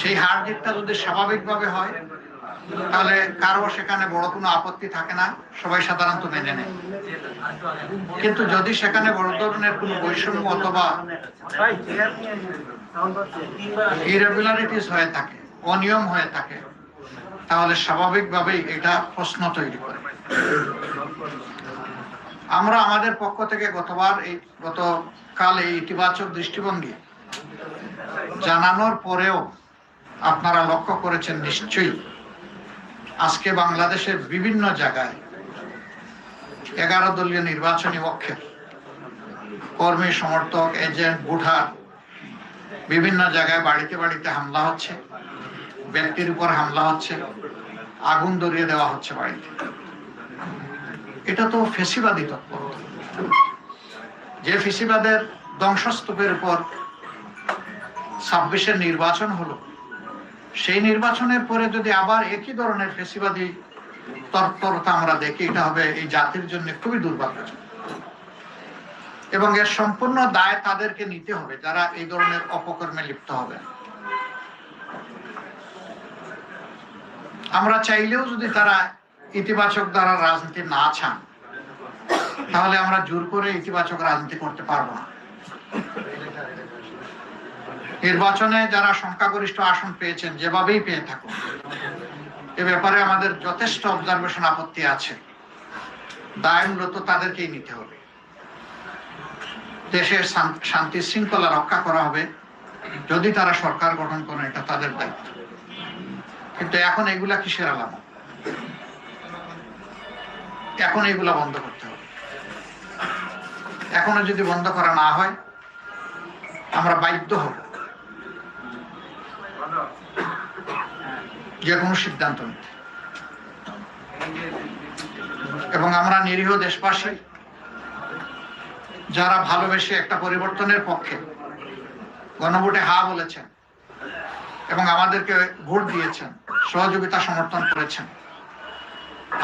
সেই হার জিতটা যদি স্বাভাবিকভাবে হয়, তাহলে কারও সেখানে বড় কোনো আপত্তি থাকে না, সবাই সাধারণত মেনে নেয়। কিন্তু যদি সেখানে বড় ধরনের কোনো বৈষম্য অথবা ইরেগুলারিটিস হয়ে থাকে, অনিয়ম হয়ে থাকে, তাহলে স্বাভাবিকভাবেই এটা প্রশ্ন তৈরি করে। আমরা আমাদের পক্ষ থেকে গতবার এই গতকাল এই ইতিবাচক দৃষ্টিভঙ্গি জানানোর পরেও আপনারা লক্ষ্য করেছেন নিশ্চয়ই। আজকে বাংলাদেশের বিভিন্ন জায়গায় এগারো দলীয় নির্বাচনী পক্ষের কর্মী, সমর্থক, এজেন্ট বুঠার বিভিন্ন জায়গায় বাড়িতে বাড়িতে হামলা হচ্ছে, ব্যক্তির উপর হামলা হচ্ছে, আগুন ধরিয়ে দেওয়া হচ্ছে বাড়িতে। এটা তো ফেসিবাদী তৎপরতা যে ফেসিবাদের ধ্বংসস্তূপের উপর ছাব্বিশের নির্বাচন হলো সেই নির্বাচনের পরে যদি আবার একই ধরনের ফেসিবাদী তৎপরতা আমরা দেখি, এটা হবে এই জাতির জন্য খুবই দুর্ভাগ্যজনক। এবং এর সম্পূর্ণ দায় তাদেরকে নিতে হবে, যারা এই ধরনের অপকর্মে লিপ্ত হবে আমরা চাইলেও যদি তারা ইতিবাচক দ্বারা রাজনীতি না চান তাহলে আমরা জোর করে ইতিবাচক রাজনীতি করতে পারব না। নির্বাচনে যারা সংখ্যাগরিষ্ঠ আসন পেয়েছেন, যেভাবেই পেয়ে থাকুন। এ ব্যাপারে আমাদের যথেষ্ট অবজারভেশন আপত্তি আছে। দায় মূলত তাদেরকেই নিতে হবে। দেশের শান্তি শৃঙ্খলা রক্ষা করা হবে। যদি তারা সরকার গঠন করেন, এটা তাদের দায়িত্ব। কিন্তু এখন এগুলা কিসের আলামত? এখন এগুলা বন্ধ করতে হবে। এখনও যদি বন্ধ করা না হয়, আমরা বাধ্য হব। যে কোনো সিদ্ধান্ত নিতে। এবং আমরা নিরীহ দেশবাসী, যারা ভালোবেসে একটা পরিবর্তনের পক্ষে গণভোটে হা বলেছেন এবং আমাদেরকে ভোট দিয়েছেন, সহযোগিতা সমর্থন করেছেন,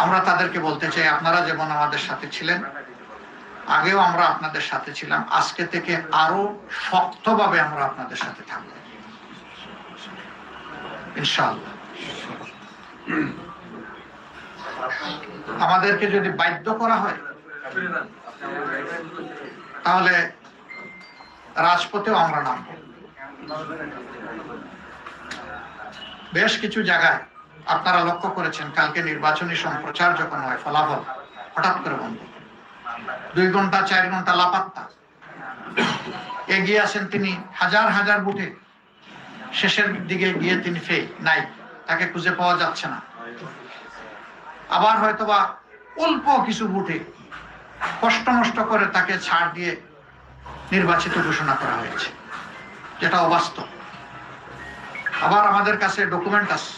আমরা তাদেরকে বলতে চাই, আপনারা যেমন আমাদের সাথে ছিলেন, আগেও আমরা আপনাদের সাথে ছিলাম, আজকে থেকে আরও শক্তভাবে আমরা আপনাদের সাথে থাকব। ইনশাআল্লাহ। আমাদেরকে যদি বাধ্য করা হয়, তাহলে রাজপথেও আমরা নামব। বেশ কিছু জায়গায় আপনারা লক্ষ্য করেছেন, কালকে নির্বাচনী সম্প্রচার যখন হয়, ফলাফল হঠাৎ করে বন্ধ। দুই ঘণ্টা, চার ঘণ্টা লাপাত্তা। এগিয়ে আসেন তিনি হাজার হাজার বুথে। শেষের দিকে গিয়ে তিনি ফে নাই, তাকে খুঁজে পাওয়া যাচ্ছে না। আবার হয়তোবা অল্প কিছু বুটে কষ্ট নষ্ট করে তাকে ছাড় দিয়ে নির্বাচিত ঘোষণা করা হয়েছে, যেটা অবাস্তব। আবার আমাদের কাছে ডকুমেন্ট আছে।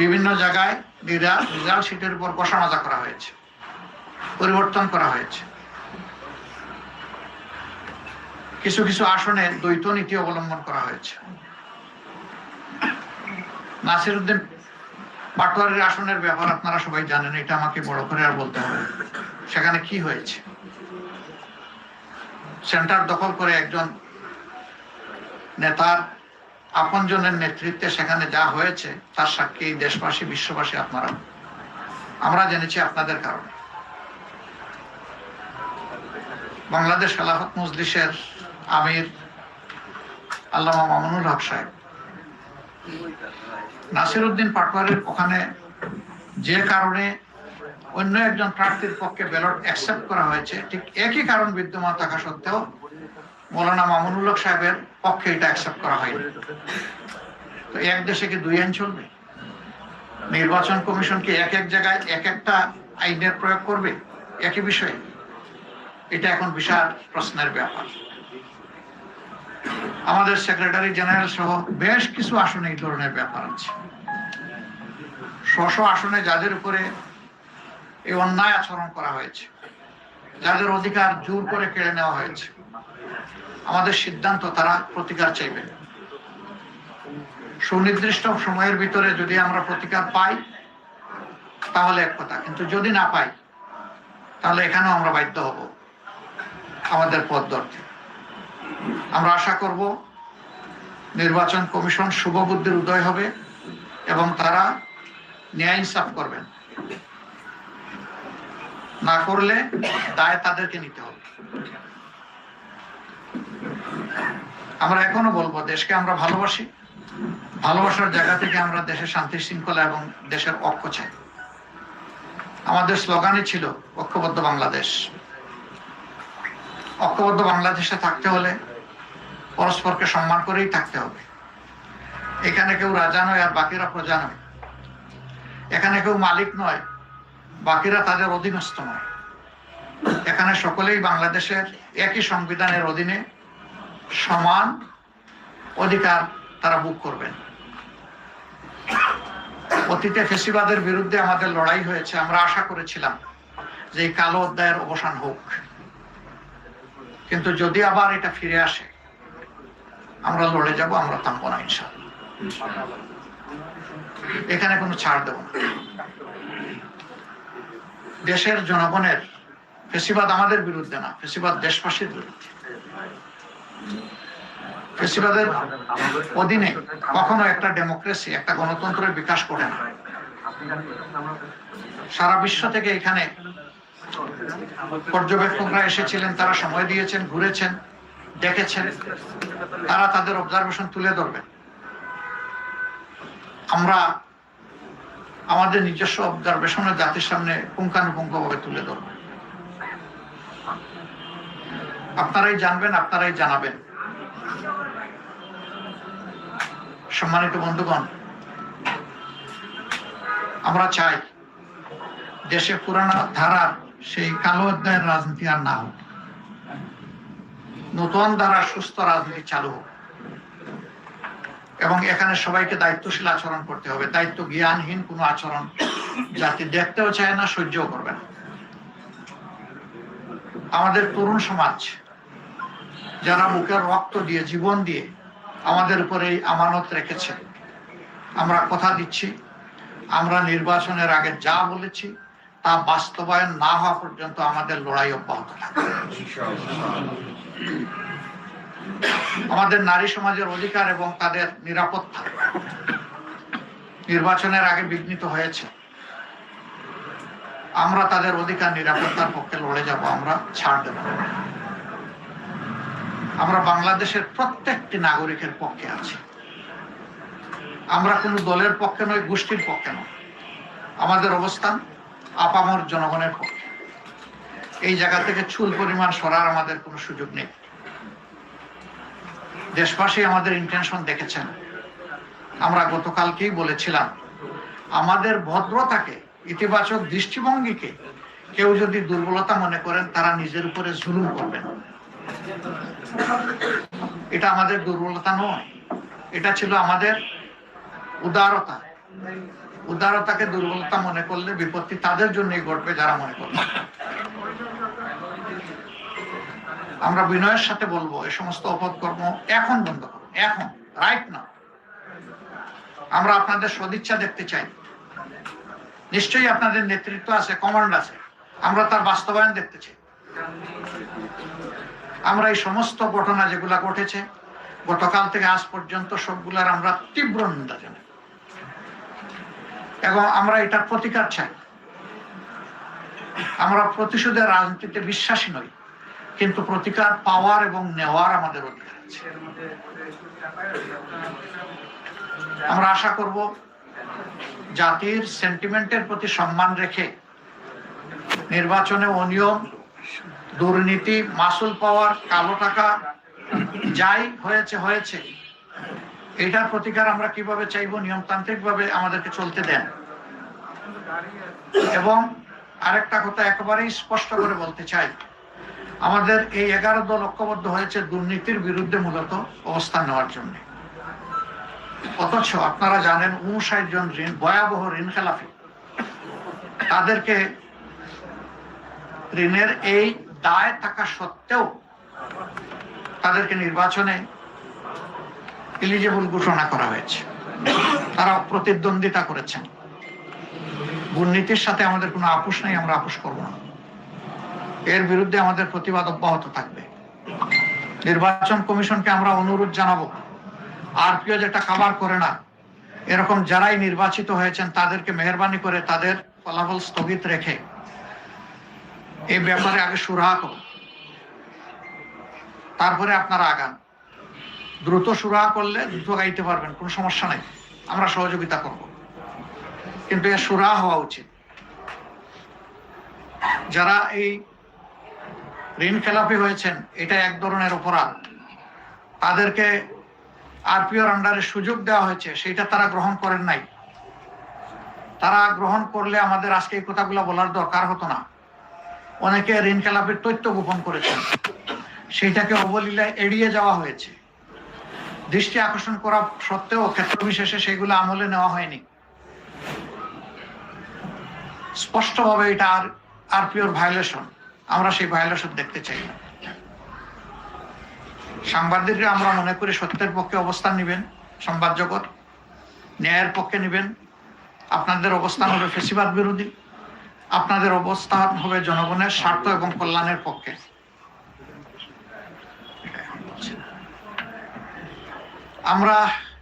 বিভিন্ন জায়গায় রেজাল্ট শিটের উপর বসা মাজা করা হয়েছে, পরিবর্তন করা হয়েছে। কিছু কিছু আসনে দ্বৈত নীতি অবলম্বন করা হয়েছে। নাসির উদ্দিন পাটোয়ারির আসনের ব্যাপার আপনারা সবাই জানেন, এটা আমাকে বড় করে আর বলতে হবে সেখানে কি হয়েছে? সেন্টার দখল করে একজন নেতার আপনজনের নেতৃত্বে সেখানে যা হয়েছে, তার সাক্ষী দেশবাসী, বিশ্ববাসী আপনারা। আমরা জেনেছি আপনাদের কারণে। বাংলাদেশ খেলাফত মজলিসের আমির আল্লামা মামুনুল হক সাহেব নাসির উদ্দিন পাটোয়ারির ওখানে যে কারণে অন্য একজন প্রার্থীর পক্ষে ব্যালট অ্যাকসেপ্ট করা হয়েছে, ঠিক একই কারণ বিদ্যমান থাকা সত্ত্বেও মৌলানা মামুনুল হক সাহেবের পক্ষে এটা অ্যাকসেপ্ট করা হয়নি। তো এক দেশে কি দুই আইন চলবে? নির্বাচন কমিশন কি এক এক জায়গায় এক একটা আইনের প্রয়োগ করবে? একই বিষয়ে। এটা এখন বিশাল প্রশ্নের ব্যাপার। আমাদের সেক্রেটারি জেনারেল সহ বেশ কিছু আসনে এই ধরনের ব্যাপার আছে। স্ব আসনে যাদের উপরে এই অন্যায় আচরণ করা হয়েছে, যাদের অধিকার জোর করে কেড়ে নেওয়া হয়েছে, আমাদের সিদ্ধান্ত তারা প্রতিকার চাইবে। সুনির্দিষ্ট সময়ের ভিতরে যদি আমরা প্রতিকার পাই, তাহলে এক কথা, কিন্তু যদি না পাই, তাহলে এখানেও আমরা বাধ্য হব। আমাদের পথ ধরতে আমরা আশা করব নির্বাচন কমিশন শুভ শুভবুদ্ধির উদয় হবে এবং তারা ন্যায় ইনসাফ করবেন। না করলে দায় তাদেরকে নিতে হবে। আমরা এখনও বলব, দেশকে আমরা ভালোবাসি। ভালোবাসার জায়গা থেকে আমরা দেশের শান্তি শৃঙ্খলা এবং দেশের ঐক্য চাই। আমাদের স্লোগানই ছিল ঐক্যবদ্ধ বাংলাদেশ। ঐক্যবদ্ধ বাংলাদেশে থাকতে হলে পরস্পরকে সম্মান করেই থাকতে হবে। এখানে কেউ রাজা নয় আর বাকিরা প্রজা নয়। এখানে কেউ মালিক নয়, বাকিরা তাদের অধীনস্থ নয়। এখানে সকলেই বাংলাদেশের একই সংবিধানের অধীনে সমান অধিকার তারা বুক করবেন। অতীতে ফেসিবাদের বিরুদ্ধে আমাদের লড়াই হয়েছে, আমরা আশা করেছিলাম যে এই কালো অধ্যায়ের অবসান হোক। কিন্তু যদি আবার এটা ফিরে আসে, আমরা লড়ে যাব, আমরা থামবো না ইনশাল্লাহ এখানে কোনো ছাড় দেব না। দেশের জনগণের ফেসিবাদ আমাদের বিরুদ্ধে না, ফেসিবাদ দেশবাসীর বিরুদ্ধে। ফেসিবাদের অধীনে কখনো একটা ডেমোক্রেসি, একটা গণতন্ত্রের বিকাশ করে না। সারা বিশ্ব থেকে এখানে পর্যবেক্ষকরা এসেছিলেন, তারা সময় দিয়েছেন, ঘুরেছেন, দেখেছেন। তারা তাদের অবজারভেশন তুলে ধরবেন। আমরা আমাদের নিজস্ব অবজারভেশনের জাতির সামনে পুঙ্খানুপুঙ্খভাবে তুলে ধরব। আপনারাই জানবেন, আপনারাই জানাবেন। সম্মানিত বন্ধুগণ, আমরা চাই দেশে পুরানো ধারার সেই কালো অধ্যায়ের রাজনীতি আর না হোক। নতুন দ্বারা সুস্থ রাজনীতি চালু হোক। এবং এখানে সবাইকে দায়িত্বশীল আচরণ করতে হবে। দায়িত্ব জ্ঞানহীন কোনো আচরণ জাতি দেখতেও চায় না, সহ্যও করবে না। আমাদের তরুণ সমাজ, যারা মুখের রক্ত দিয়ে, জীবন দিয়ে আমাদের উপরে এই আমানত রেখেছে, আমরা কথা দিচ্ছি, আমরা নির্বাচনের আগে যা বলেছি তা বাস্তবায়ন না হওয়া পর্যন্ত আমাদের লড়াই অব্যাহত আমাদের নারী সমাজের অধিকার এবং তাদের নিরাপত্তা নির্বাচনের আগে বিঘ্নিত হয়েছে। আমরা তাদের অধিকার নিরাপত্তার পক্ষে লড়ে যাব, আমরা ছাড় দেব আমরা বাংলাদেশের প্রত্যেকটি নাগরিকের পক্ষে আছি। আমরা কোনো দলের পক্ষে নয় গোষ্ঠীর পক্ষে নয় আমাদের অবস্থান আপামর জনগণের পক্ষে এই জায়গা থেকে চুল পরিমাণ সরার আমাদের কোনো সুযোগ নেই। দেশবাসী আমাদের ইন্টেনশন দেখেছেন। আমরা গতকালকেই বলেছিলাম, আমাদের ভদ্রতাকে, ইতিবাচক দৃষ্টিভঙ্গিকে কেউ যদি দুর্বলতা মনে করেন, তারা নিজের উপরে জুলুম করবেন। এটা আমাদের দুর্বলতা নয়। এটা ছিল আমাদের উদারতা। উদারতাকে দুর্বলতা মনে করলে বিপত্তি তাদের জন্যই ঘটবে যারা মনে করবে। আমরা বিনয়ের সাথে বলব এই সমস্ত অপকর্ম এখন বন্ধ করুন, এখন রাইট না আমরা আপনাদের সদিচ্ছা দেখতে চাই। নিশ্চয়ই আপনাদের নেতৃত্ব আছে কমান্ড আছে। আমরা তার বাস্তবায়ন দেখতে চাই। আমরা এই সমস্ত ঘটনা যেগুলা ঘটেছে, গতকাল থেকে আজ পর্যন্ত সবগুলার আমরা তীব্র নিন্দা জানাই। এবং আমরা এটার প্রতিকার চাই। আমরা প্রতিশোধের রাজনীতিতে বিশ্বাসী নই, কিন্তু প্রতিকার পাওয়ার এবং নেওয়ার আমাদের অধিকার আছে। আমরা আশা করব জাতির সেন্টিমেন্টের প্রতি সম্মান রেখে নির্বাচনে অনিয়ম, দুর্নীতি, মাসুল পাওয়ার, কালো টাকা, যাই হয়েছে হয়েছে। এটার প্রতিকার আমরা কীভাবে চাইব? নিয়মতান্ত্রিক ভাবে আমাদেরকে চলতে দেন। এবং আরেকটা কথা একেবারেই স্পষ্ট করে বলতে চাই। আমাদের এই এগারো দল ঐক্যবদ্ধ হয়েছে দুর্নীতির বিরুদ্ধে মূলত অবস্থান নেওয়ার জন্য। অথচ আপনারা জানেন উনষাট জন ঋণ, ভয়াবহ ঋণ খেলাফি। তাদেরকে ঋণের এই দায় থাকা সত্ত্বেও তাদেরকে নির্বাচনে এলিজেবল ঘোষণা করা হয়েছে, তারা প্রতিদ্বন্দ্বিতা করেছেন। দুর্নীতির সাথে আমাদের কোনো আপোষ নেই, আমরা আপোষ করব না। এর বিরুদ্ধে আমাদের প্রতিবাদ অব্যাহত থাকবে। নির্বাচন কমিশনকে আমরা অনুরোধ জানাব আরপিও যেটা কাভার করে না, এরকম যারাই নির্বাচিত হয়েছেন, তাদেরকে মেহরবানি করে তাদের ফলাফল স্থগিত রেখে এই ব্যাপারে আগে সুরাহা করুন। তারপরে আপনারা আগান। দ্রুত সুরাহা করলে দ্রুত গাইতে পারবেন, কোনো সমস্যা নাই। আমরা সহযোগিতা করব। কিন্তু এর সুরাহা হওয়া উচিত। যারা এই ঋণ খেলাপি হয়েছেন, এটা এক ধরনের অপরাধ। তাদেরকে আরপিওর আন্ডারে সুযোগ দেওয়া হয়েছে সেটা তারা গ্রহণ করেন নাই। তারা গ্রহণ করলে আমাদের আজকে এই কথাগুলো বলার দরকার হতো না। অনেকে ঋণ খেলাপির তথ্য গোপন করেছেন। সেইটাকে অবলীলায় এড়িয়ে যাওয়া হয়েছে। দৃষ্টি আকর্ষণ করা সত্ত্বেও ক্ষেত্র বিশেষে সেগুলো আমলে নেওয়া হয়নি। স্পষ্টভাবে এটা আর আরপিওর ভায়োলেশন আমরা সেই ভায়োলেশন দেখতে চাই না। সাংবাদিকরা আমরা মনে করি সত্যের পক্ষে অবস্থান নেবেন, সংবাদ জগৎ। ন্যায়ের পক্ষে নেবেন। আপনাদের অবস্থান হবে ফেসিবাদ বিরোধী। আপনাদের অবস্থান হবে জনগণের স্বার্থ এবং কল্যাণের পক্ষে। আমরা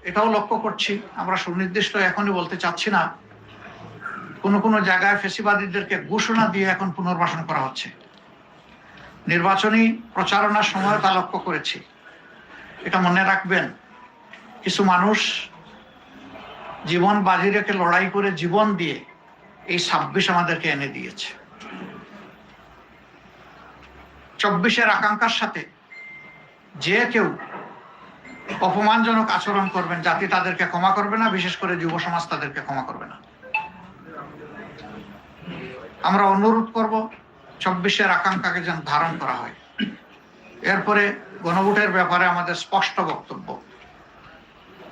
এটাও লক্ষ্য করছি, আমরা সুনির্দিষ্ট এখনই বলতে চাচ্ছি না, কোনো কোনো জায়গায় ফেসিবাদীদেরকে ঘোষণা দিয়ে এখন পুনর্বাসন করা হচ্ছে। নির্বাচনী প্রচারণার সময় তা লক্ষ্য করেছি। এটা মনে রাখবেন, কিছু মানুষ জীবন বাজি রেখে লড়াই করে জীবন দিয়ে এই ছাব্বিশ আমাদেরকে এনে দিয়েছে। চব্বিশের আকাঙ্ক্ষার সাথে যে কেউ অপমানজনক আচরণ করবেন, জাতি তাদেরকে ক্ষমা করবে না, বিশেষ করে যুব সমাজ তাদেরকে ক্ষমা করবে না। আমরা অনুরোধ করব চব্বিশের আকাঙ্ক্ষাকে যেন ধারণ করা হয়। এরপরে গণভোটের ব্যাপারে আমাদের স্পষ্ট বক্তব্য।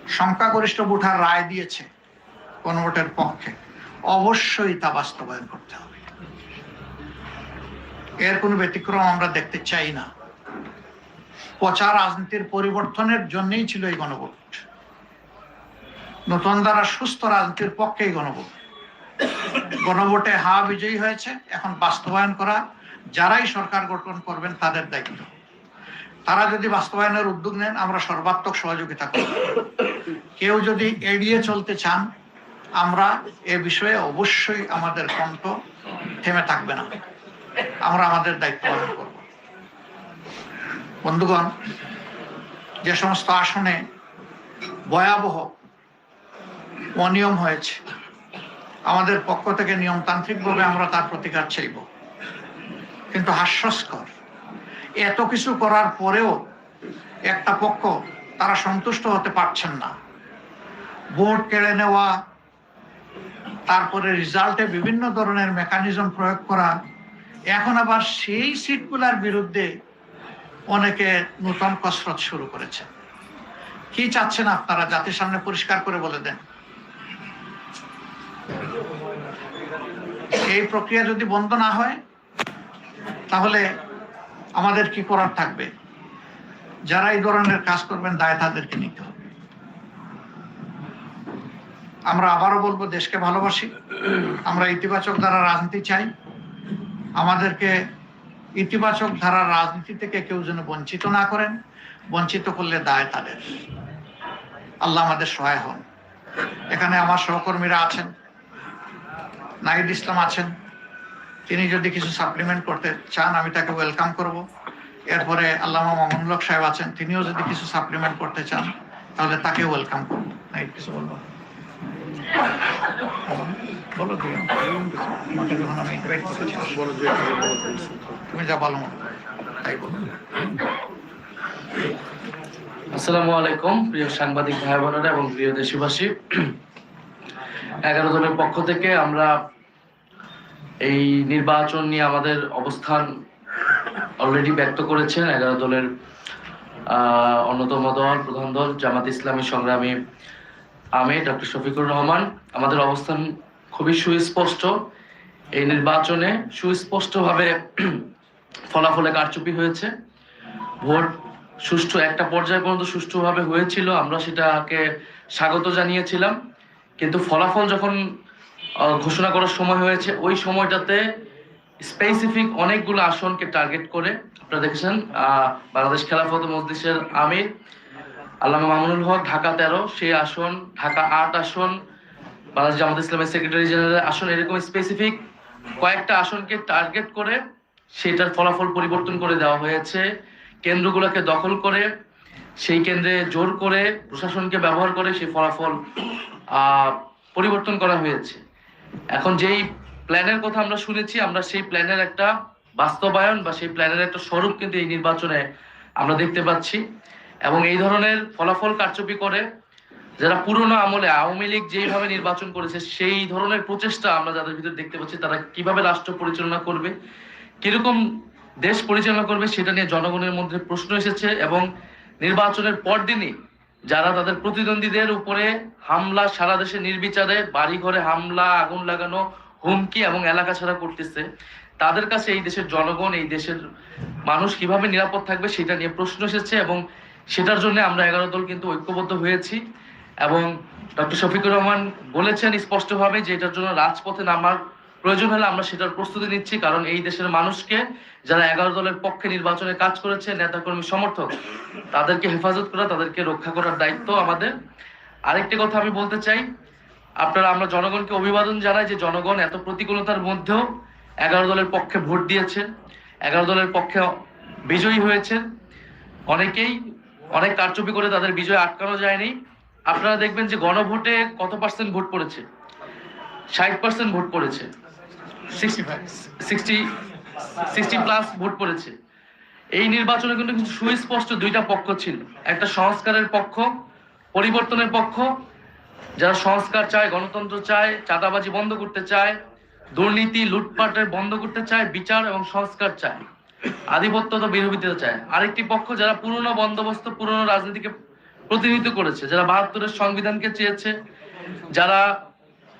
সংখ্যাগরিষ্ঠ ভোটার রায় দিয়েছে গণভোটের পক্ষে। অবশ্যই তা বাস্তবায়ন করতে হবে। এর কোনো ব্যতিক্রম আমরা দেখতে চাই না। পচা রাজনীতির পরিবর্তনের জন্যই ছিল এই গণভোট। নতুন দ্বারা সুস্থ রাজনীতির পক্ষেই গণভোট। গণভোটে হা বিজয়ী হয়েছে, এখন বাস্তবায়ন করা, যারাই সরকার গঠন করবেন তাদের দায়িত্ব। তারা যদি বাস্তবায়নের উদ্যোগ নেন, আমরা সর্বাত্মক সহযোগিতা করব। কেউ যদি এড়িয়ে চলতে চান, আমরা এ বিষয়ে অবশ্যই আমাদের কণ্ঠ থেমে থাকবে না। আমরা আমাদের দায়িত্ব পালন করব। বন্ধুগণ, যে সমস্ত আসনে ভয়াবহ অনিয়ম হয়েছে, আমাদের পক্ষ থেকে নিয়মতান্ত্রিকভাবে আমরা তার প্রতিকার চাইব। কিন্তু হাস্যস্কর, এত কিছু করার পরেও একটা পক্ষ তারা সন্তুষ্ট হতে পারছেন না। ভোট কেড়ে নেওয়া, তারপরে রেজাল্টে বিভিন্ন ধরনের মেকানিজম প্রয়োগ করা, এখন আবার সেই সিটগুলার বিরুদ্ধে অনেকে নূতন কসরত শুরু করেছে কি চাচ্ছেন আপনারা? জাতির সামনে পরিষ্কার করে বলে দেন। এই প্রক্রিয়া যদি বন্ধ না হয়, তাহলে আমাদের কি করার থাকবে? যারা এই ধরনের কাজ করবেন, দায় তাদেরকে নিতে হবে। আমরা আবারও বলব, দেশকে ভালোবাসি। আমরা ইতিবাচক দ্বারা রাজনীতি চাই। আমাদেরকে ইতিবাচক ধারার রাজনীতি থেকে কেউ যেন বঞ্চিত না করেন বঞ্চিত করলে দায় তাদের আল্লাহ আমাদের সহায় হন এখানে আমার সহকর্মীরা আছেন নাহিদ ইসলাম আছেন তিনি যদি কিছু সাপ্লিমেন্ট করতে চান আমি তাকে ওয়েলকাম করব এরপরে আল্লামা মামুনুল হক সাহেব আছেন তিনিও যদি কিছু সাপ্লিমেন্ট করতে চান তাহলে তাকে ওয়েলকাম করব নাহিদ কিছু বলব বলো আমি ইনভাইট করেছি তুমি যা বলো। তাই বলো। আসসালামু আলাইকুম, প্রিয় সাংবাদিক ভাই বোনেরা এবং প্রিয় দেশবাসী। এগারো দলের পক্ষ থেকে আমরা এই নির্বাচন নিয়ে আমাদের অবস্থান অলরেডি ব্যক্ত করেছেন এগারো দলের অন্যতম দল, প্রধান দল, জামাত ইসলামী সংগ্রামী আমি ডক্টর শফিকুর রহমান। আমাদের অবস্থান খুবই সুস্পষ্ট। এই নির্বাচনে সুস্পষ্টভাবে ফলাফলে কারচুপি হয়েছে। ভোট সুষ্ঠু একটা পর্যায় পর্যন্ত সুষ্ঠুভাবে হয়েছিল, আমরা সেটাকে স্বাগত জানিয়েছিলাম। কিন্তু ফলাফল যখন ঘোষণা করার সময় হয়েছে, ওই সময়টাতে স্পেসিফিক অনেকগুলো আসনকে টার্গেট করে, আপনারা দেখেছেন বাংলাদেশ খেলাফত মজলিসের আমির আল্লামা মামুনুল হক, ঢাকা তেরো, সেই আসন, ঢাকা আট আসন, বাংলাদেশ জামাত ইসলামের সেক্রেটারি জেনারেল আসন, এরকম স্পেসিফিক কয়েকটা আসনকে টার্গেট করে সেটার ফলাফল পরিবর্তন করে দেওয়া হয়েছে। কেন্দ্রগুলোকে দখল করে, সেই কেন্দ্রে জোর করে প্রশাসনকে ব্যবহার করে সেই ফলাফল পরিবর্তন করা হয়েছে। এখন যেই প্ল্যানের কথা আমরা শুনেছি, আমরা সেই প্ল্যানের একটা বাস্তবায়ন বা সেই প্ল্যানের একটা স্বরূপ কিন্তু এই নির্বাচনে আমরা দেখতে পাচ্ছি। এবং এই ধরনের ফলাফল কারচুপি করে যারা পুরনো আমলে, আওয়ামী লীগ যেইভাবে নির্বাচন করেছে, সেই ধরনের প্রচেষ্টা আমরা যাদের ভিতরে দেখতে পাচ্ছি, তারা কীভাবে রাষ্ট্র পরিচালনা করবে কীরকম দেশ পরিচালনা করবে সেটা নিয়ে জনগণের মধ্যে প্রশ্ন এসেছে এবং নির্বাচনের পরদিনই যারা তাদের প্রতিদ্বন্দ্বীদের উপরে হামলা, সারা দেশে নির্বিচারে বাড়ি ঘরে হামলা, আগুন লাগানো, হুমকি এবং এলাকা ছাড়া করতেছে, তাদের কাছে এই দেশের জনগণ, এই দেশের মানুষ কীভাবে নিরাপদ থাকবে সেটা নিয়ে প্রশ্ন এসেছে এবং সেটার জন্য আমরা এগারো দল কিন্তু ঐক্যবদ্ধ হয়েছি এবং ডক্টর শফিকুর রহমান বলেছেন স্পষ্টভাবে যে এটার জন্য রাজপথে নামার প্রয়োজন হলে আমরা সেটার প্রস্তুতি নিচ্ছি, কারণ এই দেশের মানুষকে যারা এগারো দলের পক্ষে নির্বাচনে কাজ করেছে, নেতাকর্মী, সমর্থক, তাদেরকে হেফাজত করা, তাদেরকে রক্ষা করার দায়িত্ব আমাদের। আরেকটি কথা আমি বলতে চাই, আপনারা, আমরা জনগণকে অভিবাদন জানাই যে জনগণ এত প্রতিকূলতার মধ্যেও এগারো দলের পক্ষে ভোট দিয়েছে এগারো দলের পক্ষে বিজয়ী হয়েছে অনেকেই অনেক কারচুপি করে তাদের বিজয় আটকানো যায়নি। আপনারা দেখবেন যে গণভোটে কত পার্সেন্ট ভোট পড়েছে? ষাট পার্সেন্ট ভোট পড়েছে। সিক্সটি সিক্সটি প্লাস ভোট পড়েছে এই নির্বাচনে কিন্তু কিছু সুস্পষ্ট দুইটা পক্ষ ছিল। একটা সংস্কারের পক্ষ, পরিবর্তনের পক্ষ। যারা সংস্কার চায়, গণতন্ত্র চায়, চাঁদাবাজি বন্ধ করতে চায়, দুর্নীতি লুটপাটের বন্ধ করতে চায়, বিচার এবং সংস্কার চায়, আধিপত্য তো বিরোধিতা চায়। আরেকটি পক্ষ যারা পুরনো বন্দোবস্ত, পুরনো রাজনীতিকে প্রতিনিধিত্ব করেছে, যারা বাহাত্তরের সংবিধানকে চেয়েছে, যারা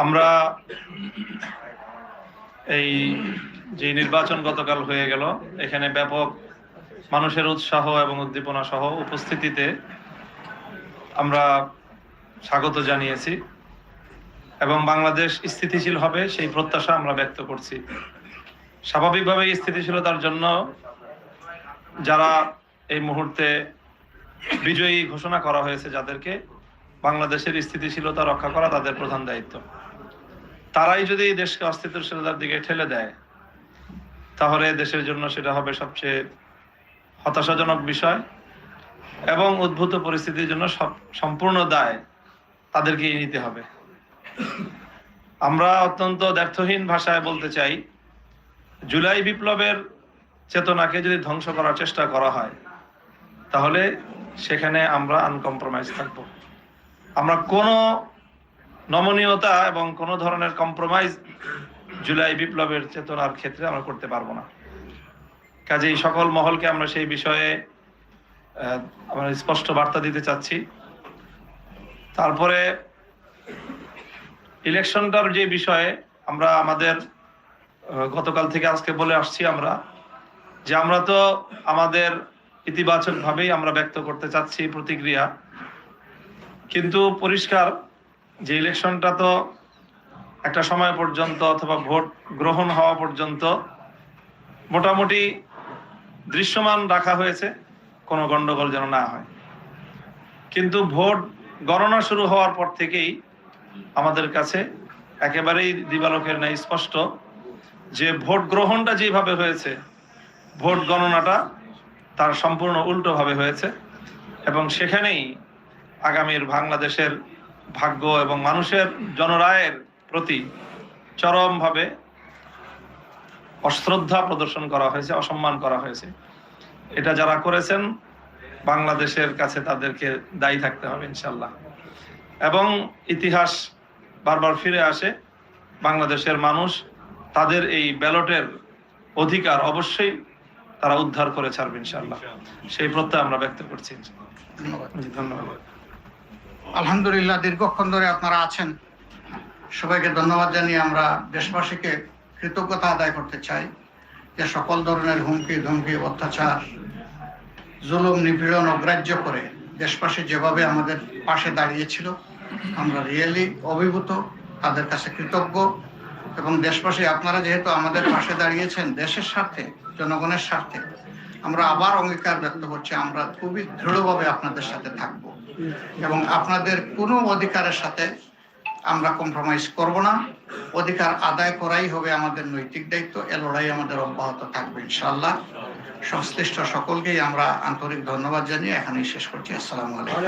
আমরা এই যে নির্বাচন গতকাল হয়ে গেল, এখানে ব্যাপক মানুষের উৎসাহ এবং উদ্দীপনা সহ উপস্থিতিতে আমরা স্বাগত জানিয়েছি এবং বাংলাদেশ স্থিতিশীল হবে সেই প্রত্যাশা আমরা ব্যক্ত করছি। স্বাভাবিকভাবে স্থিতিশীলতার জন্য যারা এই মুহূর্তে বিজয়ী ঘোষণা করা হয়েছে যাদেরকে, বাংলাদেশের স্থিতিশীলতা রক্ষা করা তাদের প্রধান দায়িত্ব। তারাই যদি এই দেশকে অস্থিতিশীলতার দিকে ঠেলে দেয়, তাহলে দেশের জন্য সেটা হবে সবচেয়ে হতাশাজনক বিষয় এবং উদ্ভূত পরিস্থিতির জন্য সম্পূর্ণ দায় তাদেরকেই নিতে হবে। আমরা অত্যন্ত দ্ব্যর্থহীন ভাষায় বলতে চাই, জুলাই বিপ্লবের চেতনাকে যদি ধ্বংস করার চেষ্টা করা হয়, তাহলে সেখানে আমরা আনকম্প্রোমাইজ থাকব। আমরা কোনো নমনীয়তা এবং কোনো ধরনের কম্প্রোমাইজ জুলাই বিপ্লবের চেতনার ক্ষেত্রে আমরা করতে পারব না। কাজেই সকল মহলকে আমরা সেই বিষয়ে আমরা স্পষ্ট বার্তা দিতে চাচ্ছি। তারপরে ইলেকশনটার যে বিষয়ে আমরা আমাদের গতকাল থেকে আজকে বলে আসছি আমরা, যে আমরা তো আমাদের ইতিবাচকভাবেই আমরা ব্যক্ত করতে চাচ্ছি প্রতিক্রিয়া। কিন্তু পরিষ্কার যে ইলেকশনটা তো একটা সময় পর্যন্ত অথবা ভোট গ্রহণ হওয়া পর্যন্ত মোটামুটি দৃশ্যমান রাখা হয়েছে, কোনো গন্ডগোল যেন না হয়। কিন্তু ভোট গণনা শুরু হওয়ার পর থেকেই আমাদের কাছে একেবারেই দিবালোকের ন্যায় স্পষ্ট যে ভোট গ্রহণটা যেভাবে হয়েছে, ভোট গণনাটা তার সম্পূর্ণ উল্টোভাবে হয়েছে এবং সেখানেই আগামীর বাংলাদেশের ভাগ্য এবং মানুষের জনরায়ের প্রতি চরমভাবে অশ্রদ্ধা প্রদর্শন করা হয়েছে, অসম্মান করা হয়েছে। এটা যারা করেছেন, বাংলাদেশের কাছে তাদেরকে দায়ী থাকতে হবে ইনশাল্লাহ এবং ইতিহাস বারবার ফিরে আসে, বাংলাদেশের মানুষ তাদের এই ব্যালটের অধিকার অবশ্যই তারা উদ্ধার করে ছাড়বে ইনশাল্লাহ সেই প্রত্যয় আমরা ব্যক্ত করছি ধন্যবাদ। আলহামদুলিল্লাহ, দীর্ঘক্ষণ ধরে আপনারা আছেন। সবাইকে ধন্যবাদ জানিয়ে আমরা দেশবাসীকে কৃতজ্ঞতা আদায় করতে চাই যে সকল ধরনের হুমকি, ধমকি, অত্যাচার, জুলুম, নিপীড়ন অগ্রাহ্য করে দেশবাসী যেভাবে আমাদের পাশে দাঁড়িয়েছিল, আমরা রিয়েলি অভিভূত, তাদের কাছে কৃতজ্ঞ। এবং দেশবাসী, আপনারা যেহেতু আমাদের পাশে দাঁড়িয়েছেন, দেশের স্বার্থে, জনগণের স্বার্থে, আমরা আবার অঙ্গীকার ব্যক্ত করছি, আমরা খুবই দৃঢ়ভাবে আপনাদের সাথে থাকব। এবং আপনাদের কোনো অধিকারের সাথে আমরা কম্প্রোমাইজ করব না। অধিকার আদায় করাই হবে আমাদের নৈতিক দায়িত্ব, এ লড়াই আমাদের অব্যাহত থাকবে ইনশাল্লাহ সংশ্লিষ্ট সকলকেই আমরা আন্তরিক ধন্যবাদ জানিয়ে এখানেই শেষ করছি। আসসালামু আলাইকুম।